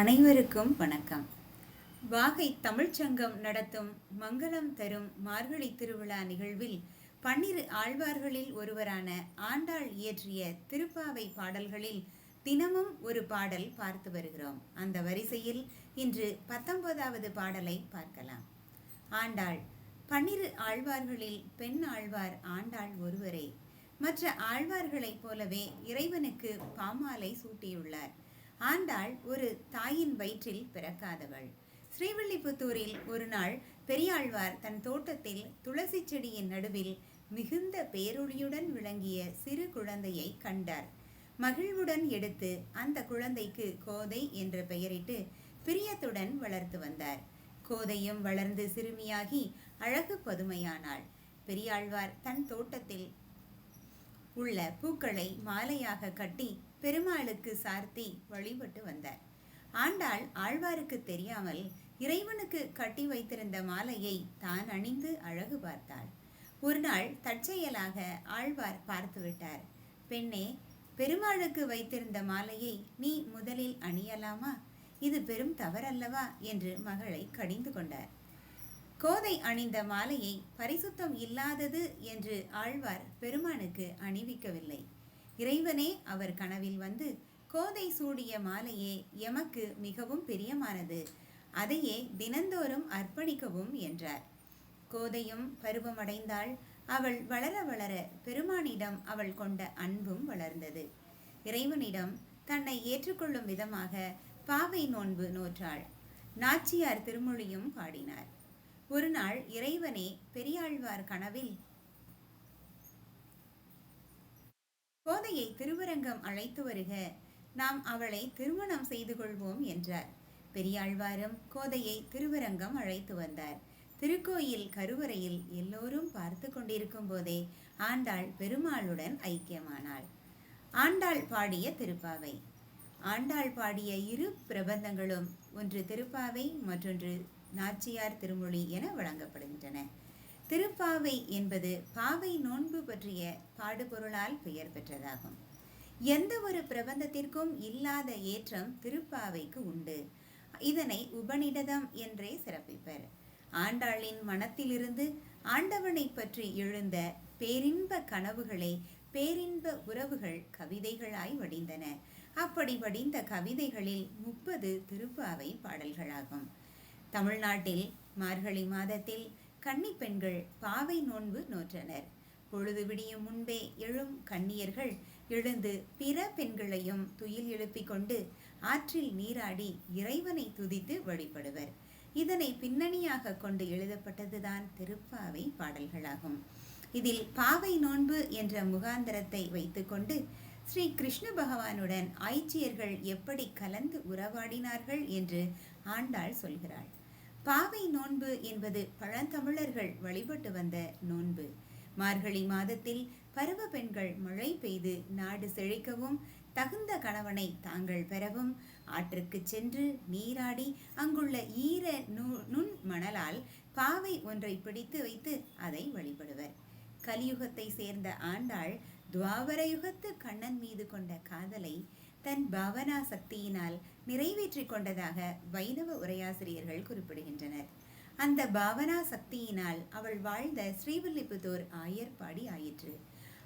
அனைவருக்கும் வணக்கம். வாகை தமிழ்ச்சங்கம் நடத்தும் மங்களம் தரும் மார்கழி திருவிழா நிகழ்வில் பன்னிரு ஆழ்வார்களில் ஒருவரான ஆண்டாள் இயற்றிய திருப்பாவை பாடல்களில் தினமும் ஒரு பாடல் பார்த்து வருகிறோம். அந்த வரிசையில் இன்று பத்தொன்பதாவது பாடலை பார்க்கலாம். ஆண்டாள் பன்னிரு ஆழ்வார்களில் பெண் ஆழ்வார் ஆண்டாள் ஒருவரே. மற்ற ஆழ்வார்களைப் போலவே இறைவனுக்கு பாமாலை சூட்டியுள்ளார். ஆண்டாள் ஒரு தாயின் வயிற்றில் பிறக்காதவள். ஸ்ரீவில்லிபுத்தூரில் ஒரு நாள் பெரியாழ்வார் தன் தோட்டத்தில் துளசி செடியின் நடுவில் மிகுந்த பேரொளியுடன் விளங்கிய சிறு குழந்தையை கண்டார். மகிழ்வுடன் எடுத்து அந்த குழந்தைக்கு கோதை என்று பெயரிட்டு பிரியத்துடன் வளர்த்து வந்தார். கோதையும் வளர்ந்து சிறுமியாகி அழகு பதுமையானாள். பெரியாழ்வார் தன் தோட்டத்தில் உள்ள பூக்களை மாலையாக கட்டி பெருமாளுக்கு சார்த்தி வழிபட்டு வந்தார். ஆண்டாள் ஆழ்வாருக்கு தெரியாமல் இறைவனுக்கு கட்டி வைத்திருந்த மாலையை தான் அணிந்து அழகு பார்த்தாள். ஒரு நாள் தற்செயலாக ஆழ்வார் பார்த்துவிட்டார் பெண்ணே பெருமாளுக்கு வைத்திருந்த மாலையை நீ முதலில் அணியலாமா? இது பெரும் தவறல்லவா? என்று மகளை கடிந்து கொண்டார். கோதை அணிந்த மாலையை பரிசுத்தம் இல்லாதது? என்று ஆழ்வார் பெருமானுக்கு அணிவிக்கவில்லை. இறைவனே அவர் கனவில் வந்து கோதை சூடிய மாலையே எமக்கு மிகவும் பிரியமானது. அதையே தினந்தோறும் அர்ப்பணிக்கவும் என்றார். கோதையும் பருவமடைந்தாள் அவள் வளர வளர பெருமானிடம் அவள் கொண்ட அன்பும் வளர்ந்தது. இறைவனிடம் தன்னை ஏற்றுக்கொள்ளும் விதமாக பாவை நோன்பு நோற்றாள். நாச்சியார் திருமொழியும் பாடினார். ஒரு நாள் இறைவனே பெரியாழ்வார் கனவில் கோதையை திருவரங்கம் அழைத்து வருக. நாம் அவளை திருமணம் செய்து கொள்வோம் என்றார். பெரியாழ்வாரும் கோதையை திருவரங்கம் அழைத்து வந்தார். திருக்கோயில் கருவறையில் எல்லோரும் பார்த்து கொண்டிருக்கும் போதே ஆண்டாள் பெருமாளுடன் ஐக்கியமானாள். ஆண்டாள் பாடிய திருப்பாவை. ஆண்டாள் பாடிய இரு பிரபந்தங்களும் ஒன்று திருப்பாவை மற்றொன்று நாச்சியார் திருமொழி என வழங்கப்படுகின்றன. திருப்பாவை என்பது பாவை நோன்பு பற்றிய பாடுபொருளால் பெயர் பெற்றதாகும். எந்த ஒரு பிரபந்தத்திற்கும் இல்லாத ஏற்றம் திருப்பாவைக்கு உண்டு. இதனை உபநிடதம் என்றே சிறப்பிப்பர். ஆண்டாளின் மனத்திலிருந்து ஆண்டவனை பற்றி எழுந்த பேரின்ப கனவுகளே பேரின்ப உறவுகள் கவிதைகளாய் வடிந்தன. அப்படி வடிந்த கவிதைகளில் முப்பது திருப்பாவை பாடல்களாகும். தமிழ்நாட்டில் மார்கழி மாதத்தில் கன்னி பெண்கள் பாவை நோன்பு நோற்றனர். பொழுது விடியும் முன்பே எழும் கன்னியர்கள் எழுந்து பிற பெண்களையும் துயில் எழுப்பிக் கொண்டு ஆற்றில் நீராடி இறைவனை துதித்து வழிபடுவர். இதனை பின்னணியாக கொண்டு எழுதப்பட்டதுதான் திருப்பாவை பாடல்களாகும். இதில் பாவை நோன்பு என்ற முகாந்தரத்தை வைத்துக்கொண்டு ஸ்ரீ கிருஷ்ண பகவானுடன் ஆய்ச்சியர்கள் எப்படி கலந்து உறவாடினார்கள் என்று ஆண்டாள் சொல்கிறாள். பாவை நோன்பு என்பது பழந்தமிழர்கள் வழிபட்டு வந்த நோன்பு. மார்கழி மாதத்தில் பருவ பெண்கள் மழை பெய்து நாடு செழிக்கவும் தகுந்த கணவனை தாங்கள் பெறவும் ஆற்றுக்கு சென்று நீராடி அங்குள்ள ஈர நுண் மணலால் பாவை ஒன்றை பிடித்து வைத்து அதை வழிபடுவர். கலியுகத்தை சேர்ந்த ஆண்டாள் துவாபர யுகத்து கண்ணன் மீது கொண்ட காதலை தன் பாவனா சக்தியினால் நிறைவேற்றி கொண்டதாக வைணவ உரையாசிரியர்கள் குறிப்பிடுகின்றனர். அந்த பாவனா சக்தியினால் அவள் வாழ்ந்த ஸ்ரீவில்லிபுத்தூர் ஆயர்பாடி ஆயிற்று.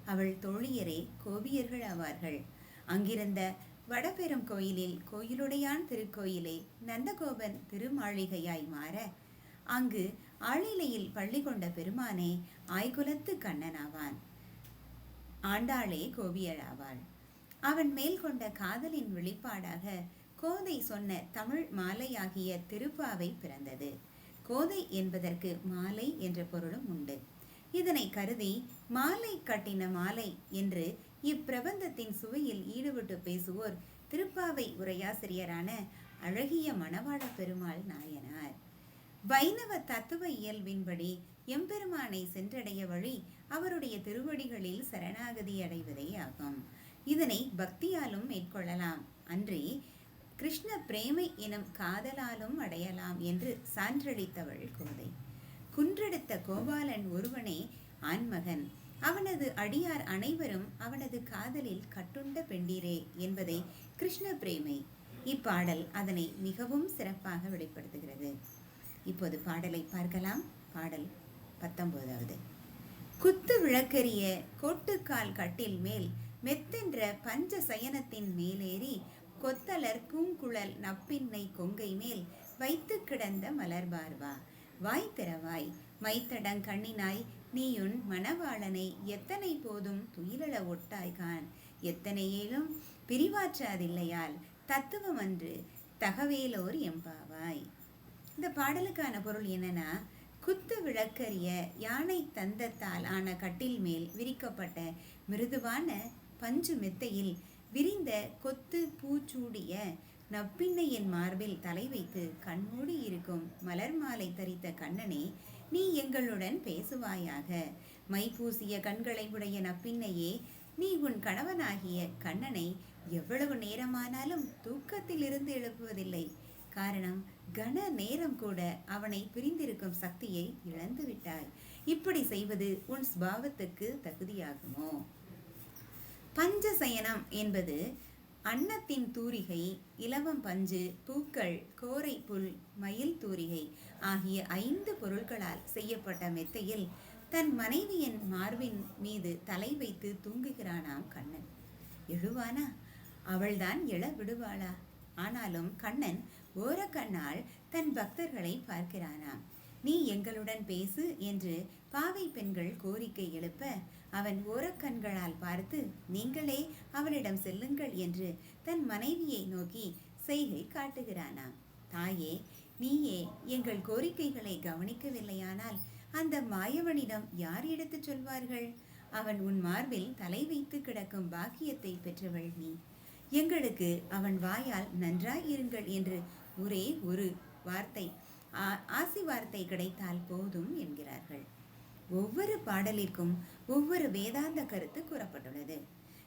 அவள் தோழியரே கோவியர்கள் ஆவார்கள். அங்கிருந்த வடபெரும் கோயிலில் கோயிலுடையான் திருக்கோயிலே நந்தகோபன் திருமாளிகையாய் மாற அங்கு ஆளிலையில் பள்ளி கொண்ட பெருமானே ஆய்குலத்து கண்ணனாவான். ஆண்டாளே கோவியழாவாள் அவன் மேல் கொண்ட காதலின் வெளிப்பாடாக கோதை சொன்ன தமிழ் மாலையாகிய திருப்பாவை பிறந்தது. கோதை என்பதற்கு மாலை என்ற பொருளும் உண்டு. இதனை கருதி மாலை கட்டின மாலை என்று இப்பிரபந்தத்தின் சுவையில் ஈடுபட்டு பேசுவோர் திருப்பாவை உரையாசிரியரான அழகிய மணவாள பெருமாள் நாயனார். வைணவ தத்துவ இயல்பின்படி எம்பெருமானை சென்றடைய வழி அவருடைய திருவடிகளில் சரணாகதி அடைவதே ஆகும். இதனை பக்தியாலும் மேற்கொள்ளலாம். அன்றி கிருஷ்ண பிரேமை எனும் காதலாலும் அடையலாம் என்று சான்றளித்தவள் கோதை குன்றெடுத்த கோபாலன் ஒருவனே ஆண்மகன். அவனது அடியார் அனைவரும் அவனது காதலில் கட்டுண்ட பெண்டீரே என்பதை கிருஷ்ண பிரேமை இப்பாடல் அதனை மிகவும் சிறப்பாக வெளிப்படுத்துகிறது. இப்போது பாடலை பார்க்கலாம். பாடல் பத்தொன்பதாவது. குத்து விளக்கரிய கோட்டுக்கால் கட்டில் மேல் மெத்தென்ற பஞ்ச சயனத்தின் மேலேறி கொத்தலர் பூங்குழல் நப்பின்னை கொங்கை மேல் வைத்து கிடந்த மலர்பார்வா வாய் திறவாய் மைத்தடங் கண்ணினாய் நீயுன் மணவாளனை எத்தனை போதும் துயிலள ஒட்டாய்கான் எத்தனையேலும் பிரிவாற்றாதில்லையால் தத்துவம் அன்று தகவேலோர் எம்பாவாய். இந்த பாடலுக்கான பொருள் என்னன்னா குத்து விளக்கரிய யானை தந்தத்தால் ஆன கட்டில் மேல் விரிக்கப்பட்ட மிருதுவான பஞ்சு மெத்தையில் விரிந்த கொத்து பூச்சூடிய நப்பிண்ணையின் மார்பில் தலை வைத்து கண்மூடி இருக்கும். மலர் மாலை தரித்த கண்ணனே நீ எங்களுடன் பேசுவாயாக. மை பூசிய கண்களை உடைய நப்பின்னையே நீ உன் கணவனாகிய கண்ணனை எவ்வளவு நேரமானாலும் தூக்கத்திலிருந்து எழுப்புவதில்லை. காரணம் கன நேரம் கூட அவனை பிரிந்திருக்கும் சக்தியை இழந்து விட்டாய் இப்படி செய்வது உன் ஸ்பாவத்துக்கு தகுதியாகுமோ? பஞ்சசயனம் என்பது அன்னத்தின் தூரிகை இலவம் பஞ்சு பூக்கள் கோரை புல் மயில் தூரிகை ஆகிய ஐந்து பொருட்களால் செய்யப்பட்ட மெத்தையில் தன் மனைவியின் மார்பின் மீது தலை வைத்து தூங்குகிறானாம் கண்ணன். எழுவானா? அவள்தான் எழ விடுவாளா? ஆனாலும் கண்ணன் ஓரக்கண்ணால் தன் பக்தர்களை பார்க்கிறானாம். நீ எங்களுடன் பேசு என்று பாவை பெண்கள் கோரிக்கை எழுப்ப அவன் ஓரக்கண்களால் பார்த்து நீங்களே அவளிடம் செல்லுங்கள் என்று தன் மனைவியை நோக்கி செய்கை காட்டுகிறானாம். தாயே நீயே எங்கள் கோரிக்கைகளை கவனிக்கவில்லையானால் அந்த மாயவனிடம் யார் எடுத்துச் சொல்வார்கள்? அவன் உன் மார்பில் தலை வைத்து கிடக்கும் பாக்கியத்தை பெற்றவள் நீ. எங்களுக்கு அவன் வாயால் நன்றாய் இருங்கள் என்று ஒரே ஒரு வார்த்தை ஆசி வார்த்தை கிடைத்தால் போதும் என்கிறார்கள். ஒவ்வொரு பாடலிற்கும் ஒவ்வொரு வேதாந்த கருத்து கூறப்பட்டுள்ளது.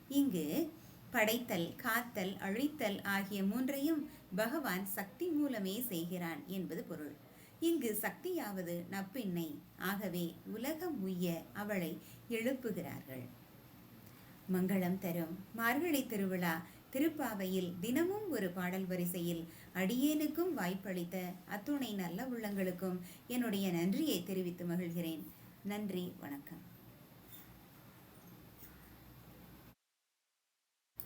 இங்கு படைத்தல் காத்தல் அழித்தல் ஆகிய மூன்றையும் பகவான் சக்தி மூலமே செய்கிறான் என்பது பொருள். இங்கு சக்தியாவது நப்பின்னை ஆகவே உலகம் உய்ய அவளை எழுப்புகிறார்கள். மங்களம் தரும் மார்கழி திருவிழா திருப்பாவையில் தினமும் ஒரு பாடல் வரிசையில் அடியேனுக்கும் வாய்ப்பளித்த அத்துணை நல்ல உள்ளங்களுக்கும் என்னுடைய நன்றியை தெரிவித்து மகிழ்கிறேன். நன்றி வணக்கம்.